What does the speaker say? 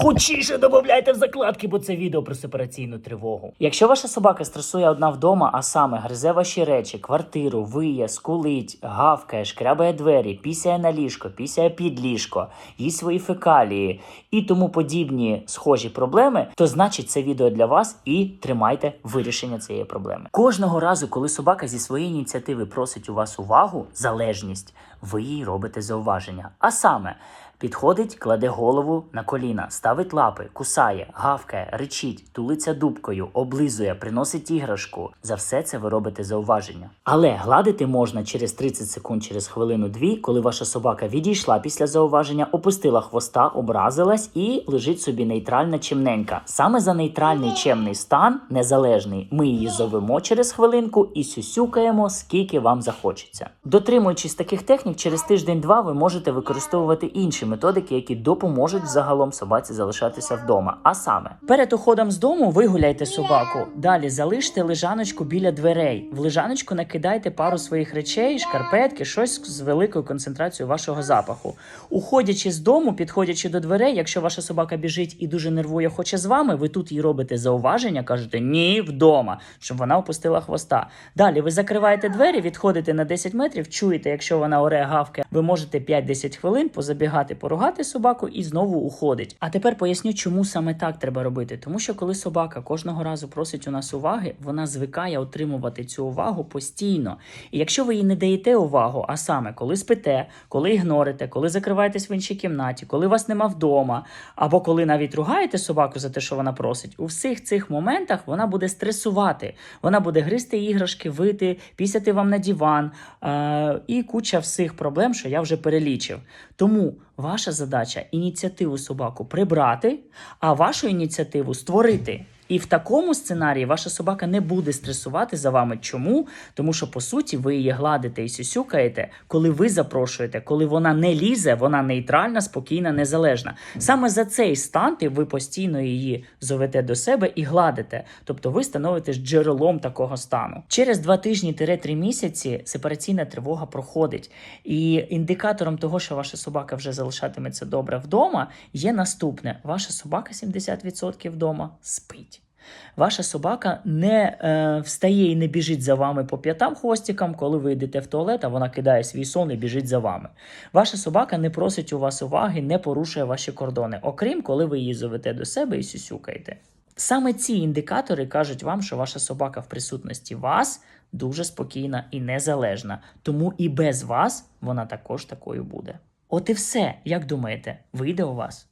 Хочіше додавайте в закладки, бо це відео про сепараційну тривогу. Якщо ваша собака стресує одна вдома, а саме гризе ваші речі, квартиру, виє, скулить, гавкає, шкрябає двері, пісяє на ліжко, пісяє під ліжко, їсть свої фекалії і тому подібні схожі проблеми, то значить це відео для вас і тримайте вирішення цієї проблеми. Кожного разу, коли собака зі своєї ініціативи просить у вас увагу, залежність, ви їй робите зауваження. А саме. Підходить, кладе голову на коліна, ставить лапи, кусає, гавкає, ричить, тулиться дубкою, облизує, приносить іграшку. За все це ви робите зауваження. Але гладити можна через 30 секунд, через хвилину-дві, коли ваша собака відійшла після зауваження, опустила хвоста, образилась і лежить собі нейтральна чимненька. Саме за нейтральний чемний стан, незалежний, ми її зовемо через хвилинку і сюсюкаємо, скільки вам захочеться. Дотримуючись таких технік, через тиждень-два ви можете використовувати інші методики, які допоможуть загалом собаці залишатися вдома. А саме, перед уходом з дому вигуляйте собаку. Далі залиште лежаночку біля дверей. В лежаночку накидайте пару своїх речей, шкарпетки, щось з великою концентрацією вашого запаху. Уходячи з дому, підходячи до дверей, якщо ваша собака біжить і дуже нервує, хоче з вами, ви тут їй робите зауваження, кажете ні, вдома, щоб вона опустила хвоста. Далі ви закриваєте двері, відходите на 10 метрів, чуєте, якщо вона оре гавке, ви можете 5-10 хвилин позабігати, поругати собаку і знову уходить. А тепер поясню, чому саме так треба робити. Тому що коли собака кожного разу просить у нас уваги, вона звикає отримувати цю увагу постійно. І якщо ви їй не даєте увагу, а саме коли спите, коли ігнорите, коли закриваєтесь в іншій кімнаті, коли вас нема вдома, або коли навіть ругаєте собаку за те, що вона просить, у всіх цих моментах вона буде стресувати. Вона буде гризти іграшки, вити, пісяти вам на диван е- і куча всіх проблем, що я вже перелічив. Тому ваша задача ініціативу собаку прибрати, а вашу ініціативу створити. І в такому сценарії ваша собака не буде стресувати за вами. Чому? Тому що по суті ви її гладите і сюсюкаєте, коли ви запрошуєте, коли вона не лізе, вона нейтральна, спокійна, незалежна. Саме за цей стан ви постійно її зовете до себе і гладите. Тобто ви становитесь джерелом такого стану. Через два тижні-три місяці сепараційна тривога проходить. І індикатором того, що ваша собака вже залишатиметься добре вдома, є наступне: ваша собака 70% вдома спить. Ваша собака не е, встає і не біжить за вами по п'ятам хвостикам, коли ви йдете в туалет, а вона кидає свій сон і біжить за вами. Ваша собака не просить у вас уваги, не порушує ваші кордони, окрім коли ви її зовете до себе і сюсюкаєте. Саме ці індикатори кажуть вам, що ваша собака в присутності вас дуже спокійна і незалежна, тому і без вас вона також такою буде. От і все, як думаєте, вийде у вас?